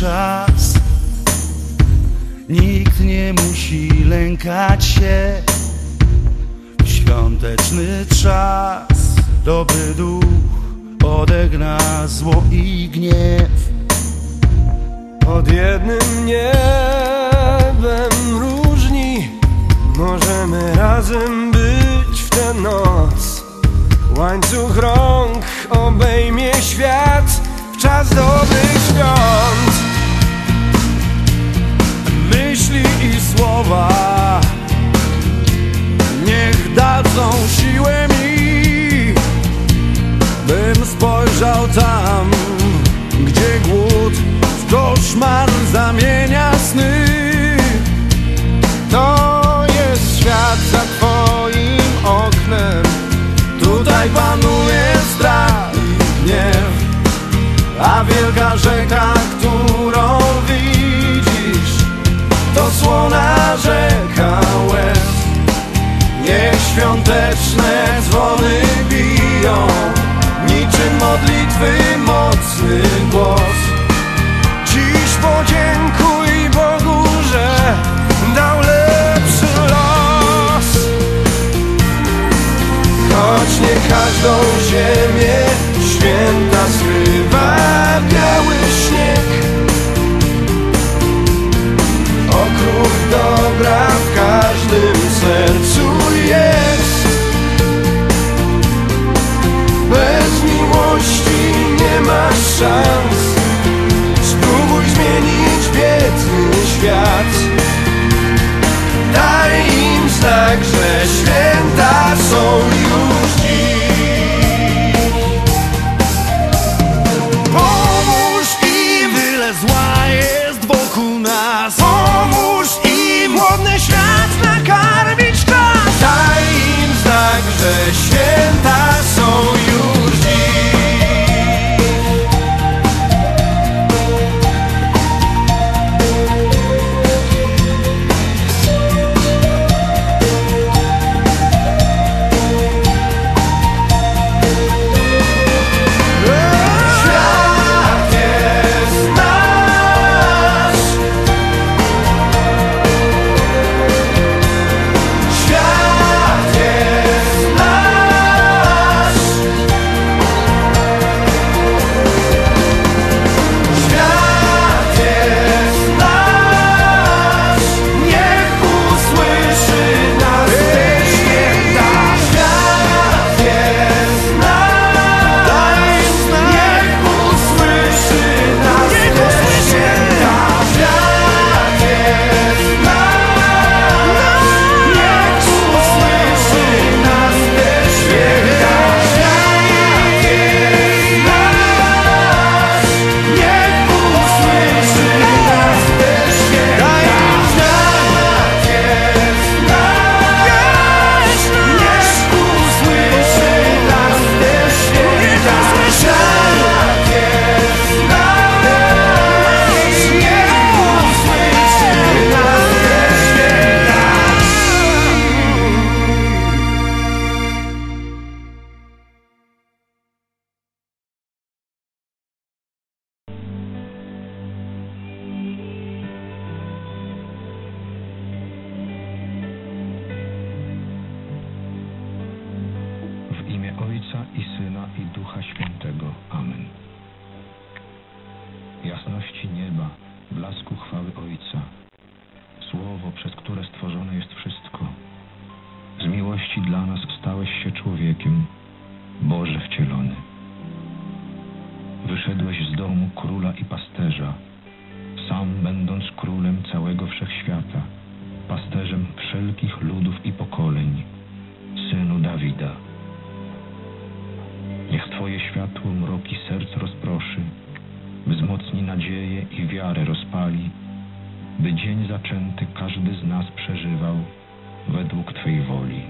czas. Nikt nie musi lękać się. W świąteczny czas. Dobry duch odegna zło i gniew. Pod jednym niebem różni Możemy razem być w tę noc. Łańcuch rąk obejmie świat czas dobrych tam Gdzie głód w koszmar zamienia sny każdą ziemię święta Ojca i Syna i Ducha Świętego. Amen. Jasności nieba, blasku chwały Ojca, Słowo, przez które stworzone jest wszystko. Z miłości dla nas stałeś się człowiekiem, Boże wcielony. Wyszedłeś z domu króla i pasterza, sam będąc królem całego wszechświata, pasterzem wszelkich ludów i pokoleń, synu Dawida. Twoje światło mroki serc rozproszy, wzmocni nadzieję i wiarę rozpali, by dzień zaczęty każdy z nas przeżywał według Twej woli.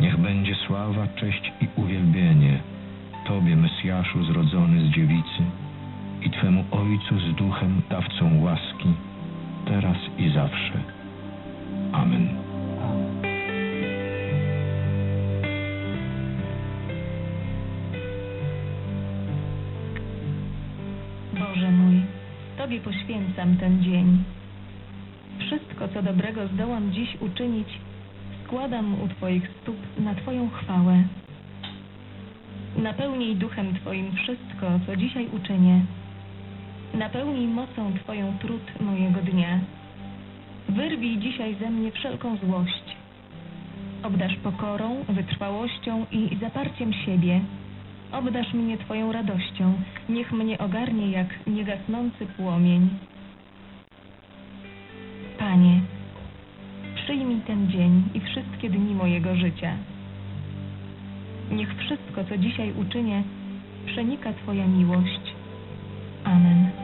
Niech będzie sława, cześć i uwielbienie Tobie, Mesjaszu zrodzony z dziewicy i Twemu Ojcu z Duchem dawcą łaski, teraz i zawsze. Amen. Boże mój, Tobie poświęcam ten dzień. Wszystko, co dobrego zdołam dziś uczynić, składam u Twoich stóp na Twoją chwałę. Napełnij duchem Twoim wszystko, co dzisiaj uczynię. Napełnij mocą Twoją trud mojego dnia. Wyrwij dzisiaj ze mnie wszelką złość. Obdasz pokorą, wytrwałością i zaparciem siebie. Obdasz mnie Twoją radością. Niech mnie ogarnie jak niegasnący płomień. Panie, przyjmij ten dzień i wszystkie dni mojego życia. Niech wszystko, co dzisiaj uczynię, przenika Twoja miłość. Amen.